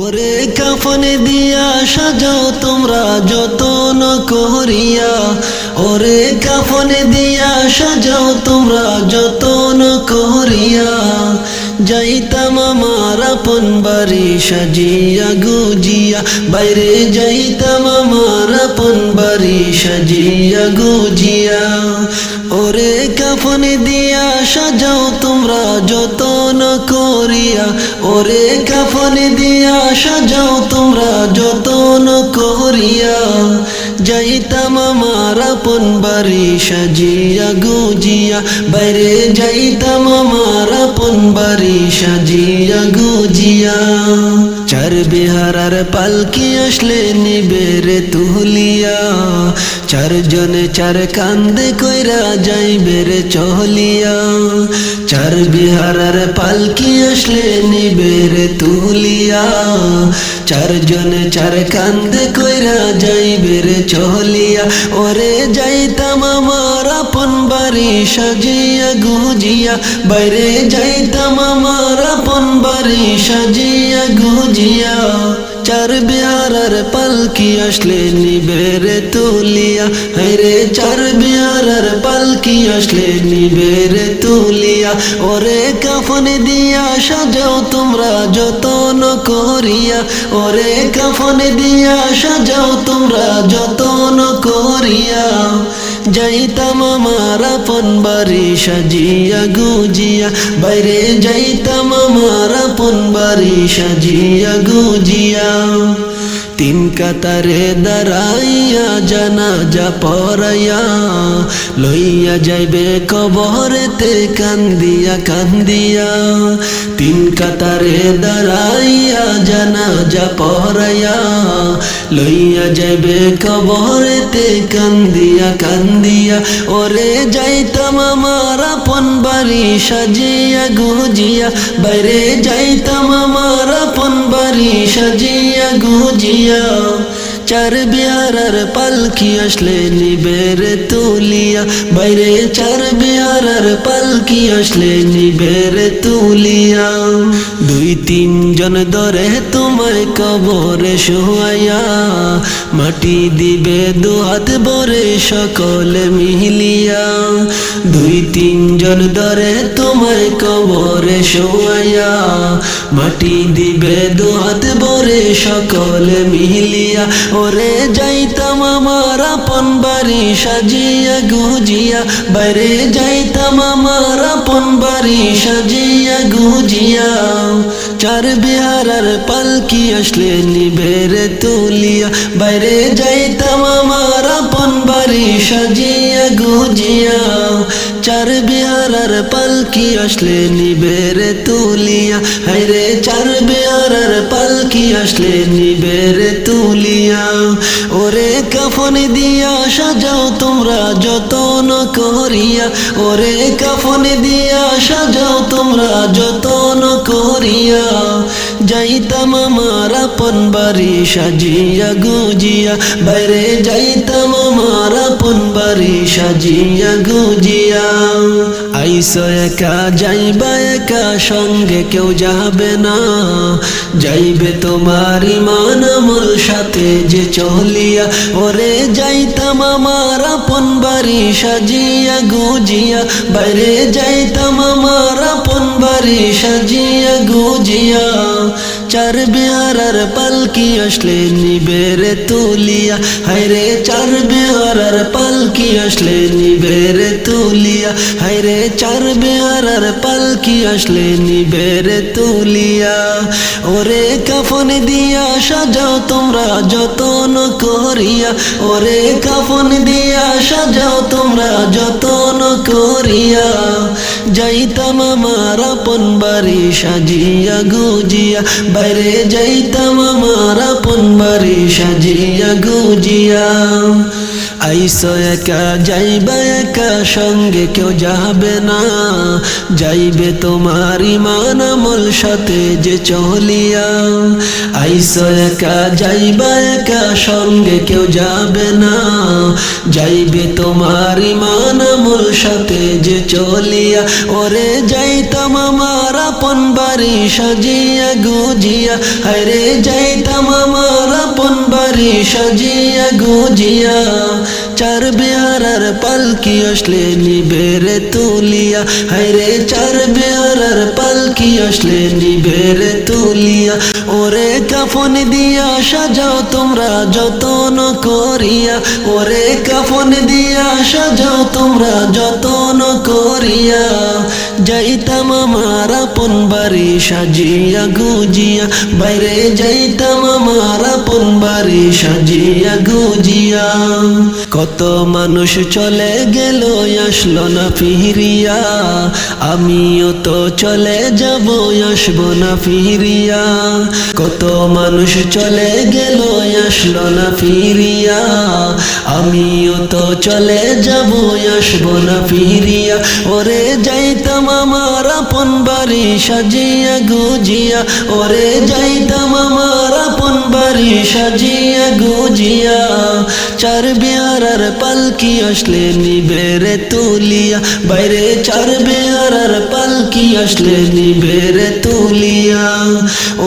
ওরে কাফনে দিয়া সাজাও তোমরা যতন করিয়া। ওরে কাফনে দিয়া সাজাও তোমরা যতন করিয়া। যাইতাম আমার আপন বাড়ি সাজিয়া গুজিয়া। বাইরে যাইতাম আমার আপন বাড়ি সাজিয়া গুজিয়া। ওরে কাফনে দিয়া সাজাও তোমরা যতন করিয়া। ওরে কাফনে দিয়া সাজাও তোমরা যতন করিয়া। যাইতাম আমার আপন বাড়ি সাজিয়া গুজিয়া। বাইরে যাইতাম আমার আপন বাড়ি সাজিয়া গুজিয়া। চার বিহারার পালকি আসলে নিবেরে তুলিয়া চারজনে চার কান্দে কইরা যাইবে রে চহলিয়া চার বিহারার পালকি আসলে নিবে রে তুলিয়া চারজনে চার কান্দে কইরা যাইবে রে চহলিয়া ওরে যাইতাম বাড়ি সাজিয়া গুজিয়া, বাইরে যাইতাম আমার আপন বাড়ি সাজিয়া গুজিয়া। চার বিহারার পালকি আসলে নিবেরে তুলিয়া। হাইরে চার বিহারার পালকি আসলে নিবেরে তুলিয়া। ওরে কাফনে দিয়া সাজাও তোমরা যতন করিয়া। ওরে কাফনে দিয়া সাজাও তোমরা যতন করিয়া। যাইতাম আমার আপন বাড়ি সাজিয়া গুজিয়া বাইরে যাইতাম আমার আপন বাড়ি সাজিয়া গুজিয়া তিন কাতারে দাঁড়াইয়া জানা যা পড়াইয়া লইয়া যাইবে কবরেতে কান্দিয়া কান্দিয়া তিন কাতারে দাঁড়াইয়া জানা যা পড়াইয়া লইয়া যাইবে কবরেতে, কান্দিয়া কান্দিয়া, ওরে যাইতাম আমার আপন বাড়ি সাজিয়া গুজিয়া, বাইরে যাইতাম আমার আপন বাড়ি সাজিয়া গুজিয়া। চার বিহারার পালকি আসলে নিবেরে তুলিয়া। বাইরে চার বিহারার পালকি আসলে নিবেরে তুলিয়া। দুই তিনজন ধরে তোমায় কবরে শোয়াইয়া, মাটি দিবে দু হাত ভরে সকলে মিলিয়া। দুই তিনজন ধরে তোমায় কবরে শোয়াইয়া, মাটি দিবে দু হাত ভরে সকলে মিলিয়া। ওরে যাইতাম আমার আপন বাড়ি সাজিয়া গুজিয়া। বাইরে যাইতাম আমার আপন বাড়ি সাজিয়া গুজিয়া। চার বিহারার পালকি আসলে নিবেরে তুলিয়া। বাইরে যাইতাম আমার আপন বাড়ি সাজিয়া গুজিয়া, চার বিহারার পালকি আসলে নিবেরে তুলিয়া। হাইরে চার বিহারার পালকি আসলে নিবেরে তুলিয়া। ওরে কাফন দিয়া সাজাও তোমরা যতন করিয়া। ওরে কাফন দিয়া সাজাও তোমরা যতন করিয়া। যাইতাম আমার আপন বাড়ি সাজিয়া গুজিয়া বাইরে যাইতাম আমার আপন বাড়ি সাজিয়া গুজিয়া আইস একা, যাইবা একা, সঙ্গে কেউ যাবে না। যাইবে তোমার ইমান আমল সাথে যে চলিয়া, ওরে যাইতাম আমার আপন বাড়ি সাজিয়া, গুজিয়া। বাইরে যাইতাম আমার আপন বাড়ি সাজিয়া, গুজিয়া। চার বিহারার পালকি আসলে নিবেরে তুলিয়া? হাইরে চার বিহারার পালকি আসলে নিবেরে তুলিয়া? হাইরে চার বিহারার পালকি আসলে নিবেরে তুলিয়া? ওরে কাফন দিয়া সাজাও তোমরা যতন করিয়া। ওরে কাফন দিয়া সাজাও তোমরা যতন করিয়া। যাইতাম আমার আপন বাড়ি সাজিয়া গুজিয়া। বাইরে যাইতাম আমার আপন বাড়ি সাজিয়া গুজিয়া আইসো একা, যাইবা একা, সঙ্গে কেউ যাবে না। যাইবে তোমার ইমান আমল সাথে যে চলিয়া। আইসো একা, যাইবা একা, সঙ্গে কেউ যাবে না। যাইবে তোমার ইমান আমল সাথে যে চলিয়া। ওরে যাইতাম আমার আপন বাড়ি সাজিয়া গুজিয়া। আরে যাইতাম আমার আপন বাড়ি সাজিয়া গুজিয়া। Yeah. চার বিহারার পালকি আসলে নিবেরে তুলিয়া? হায়রে চার বিহারার পালকি আসলে নিবেরে তুলিয়া? ওরে কাফন দিয়া সাজাও তোমরা যতন করিয়া। ওরে কাফন দিয়া সাজাও তোমরা যতন করিয়া। যাইতাম আমার আপন বাড়ি সাজিয়া গুজিয়া। বাইরে যাইতাম আমার আপন বাড়ি সাজিয়া গুজিয়া। কত মানুষ চলে গেল, আসলো না ফিরিয়া। আমিও তো চলে যাব, আসব না ফিরিয়া। কত মানুষ চলে গেল, আসলো না ফিরিয়া। আমিও তো চলে যাব, আসব না ফিরিয়া। ওরে যাইতাম আমার আপন বাড়ি সাজিয়া গুজিয়া, ওরে যাইতাম আমার আপন বাড়ি সাজিয়া গুজিয়া। চার বিহারার পালকি আসলে নিবেরে তুলিয়া, বাইরে চার বিহারার পালকি আসলে নিবেরে তুলিয়া।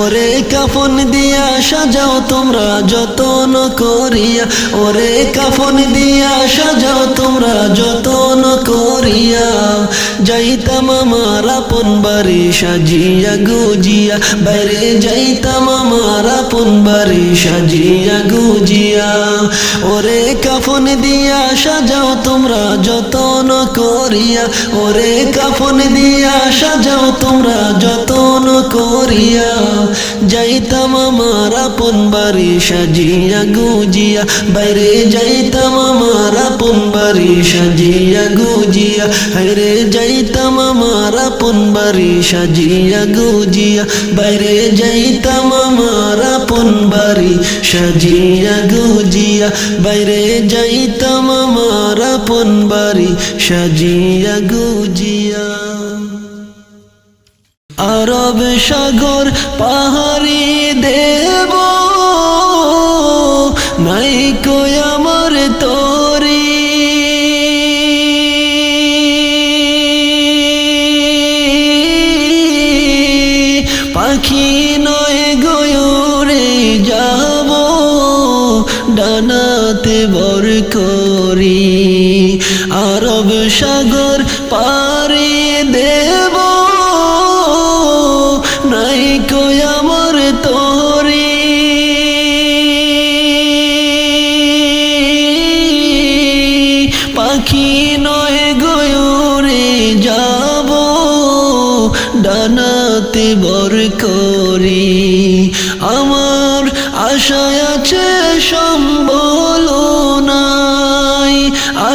ওরে কাফন দিয়া সাজাও তোমরা যতন করিয়া, ওরে কাফন দিয়া সাজাও তোমরা যতন করিয়া। যাইতাম আমার আপন বাড়ি সাজিয়া গুজিয়া, বাইরে যাইতাম আমার আপন বাড়ি সাজিয়া গুজিয়া। ওরে কাফন দিয়া সাজাও তোমরা যতন করিয়া, ওরে কাফন দিয়া সাজাও তোমরা যতন করিয়া। যাইতাম আমার আপন বাড়ি সাজিয়া গুজিয়া, বাইরে যাইতাম আমার আপন বাড়ি সাজিয়া গুজিয়া, হায়রে যাইতাম আমার আপন বাড়ি সাজিয়া গুজিয়া, বাইরে যাইতাম আমার আপন বাড়ি সাজিয়া গুজিয়া, বাইরে যাইতাম আমার আপন বাড়ি সাজিয়া গুজিয়া। আরব সাগর পাহাড়ি দেব, নাই কই আমার তোরি। পাখি নয় গয়ুরে যাব ডানাতে বর করি। আরব সাগর পারে দেব। নাই কই আমার তোরে। পাখি নয় গয়ুরে যাব। ডানাতে বর করি। আমার আশায় আছে নাই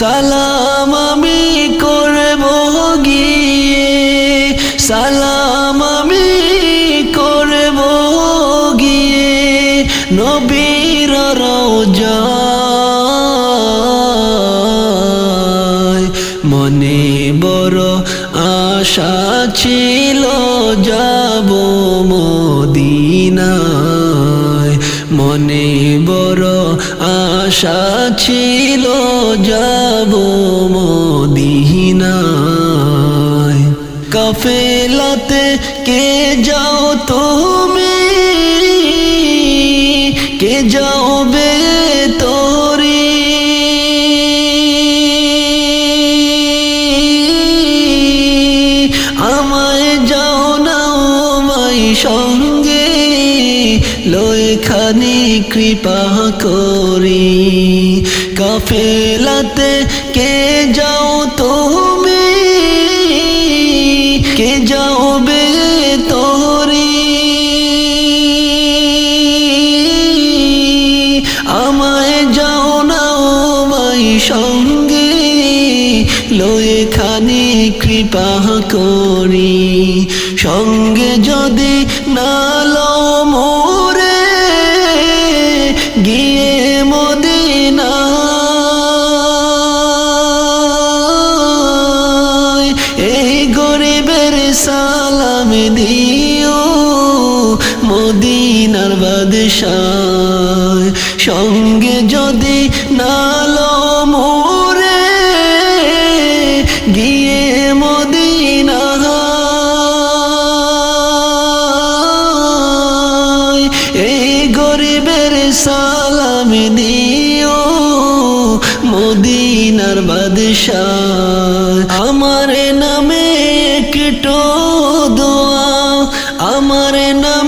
সালাম আমি করব গিয়ে। সালাম আমি করব গিয়ে। নবীর রওজায় মনে বড় আশা ছিল, যাব মদিনায়। মনে বড় আশা ছিল যাব মদিনায়। কাফেলাতে কে যাও তুমি? কে যাও বে তোরি আমায় যাও না মাই সঙ্গে লয়ে খানি কৃপা করি। কাফের পাহ করি। সঙ্গে যদি না লো মোরে, গিয়ে মদিনা এই গরিবের সালাম দিও মদিনার বাদশাহ সঙ্গে যদি না know.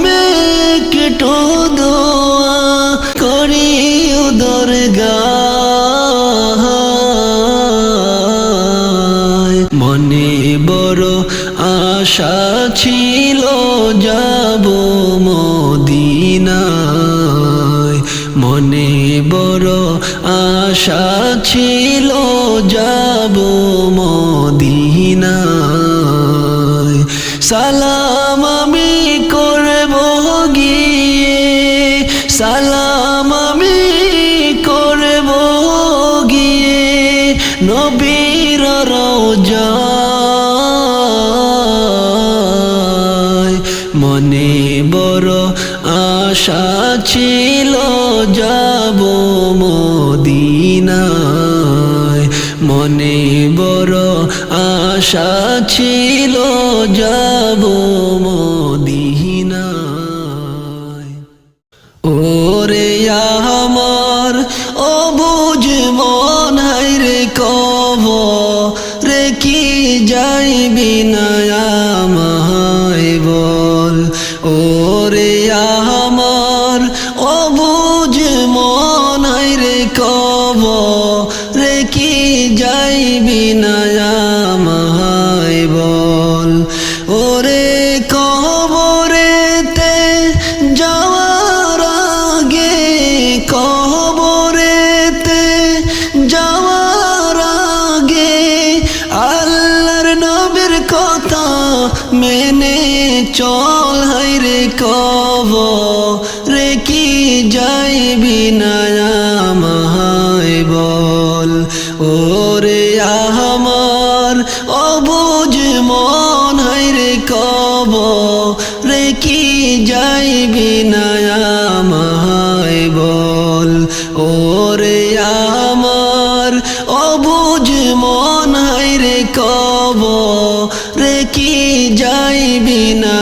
আশা ছিল যাব মদিনা ওরে আহ আমার অবুজ মন হাই রে কব রে কি যাইবি না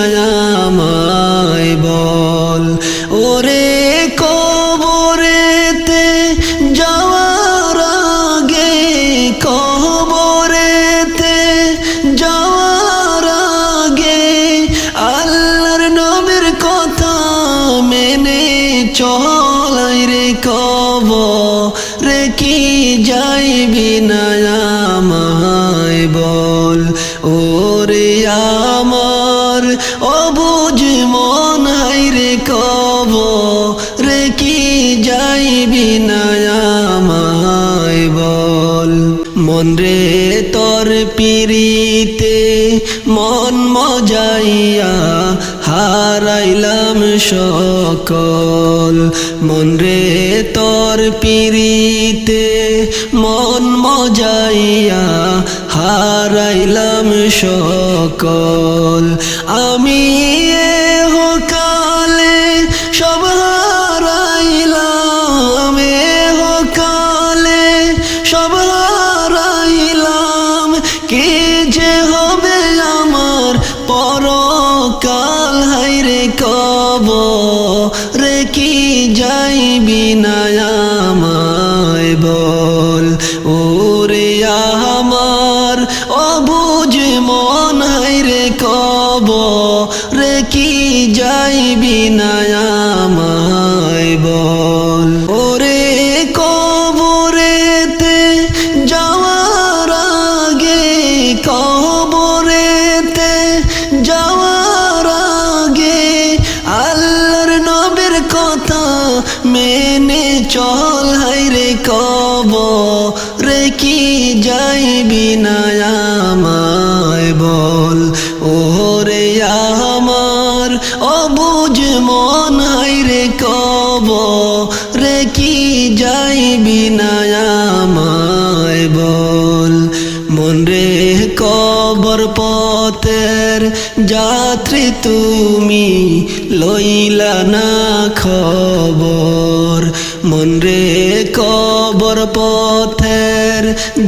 বল, ওরে আমার অবুজ মন রে কব, রে কি যাইবি না বল। মন রে তোর পিরিতে মন মজাইয়া হারাইলাম সকল। মন রে তোর পিরিতে মন মজাইয়া হারাইলাম সকল। আমি কব রে কি যাইবি না অবুঝ মন হাইরে কব রে কি যাইবি না বল। মন রে কবর পথের যাত্রী তুমি লইলা না খবর। মন রে কবর পথের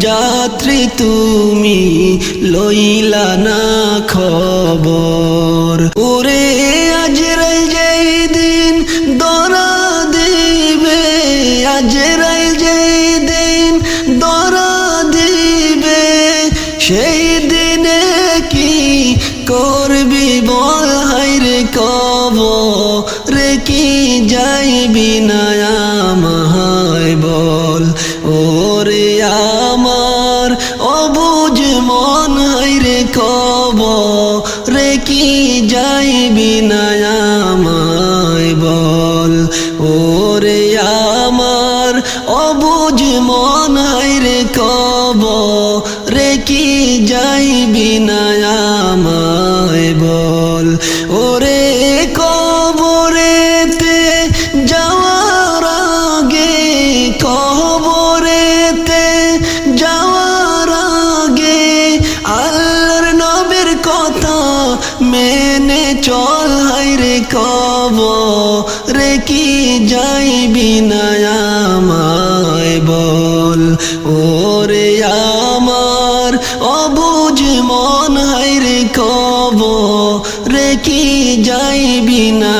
যাত্রী তুমি লইলা না খবর। ওরে আজ রাই যেই দিন দরা দিবে আজ রাই যেই দিন দরা দিবে, সেই দিনে কি করবি বল? কব রে কি যাইবি না অবুঝ মন হাইরে কব রে কি যাইবি না ওরে আমার অবুজ মন হাইরে কব রে কি যাইবি না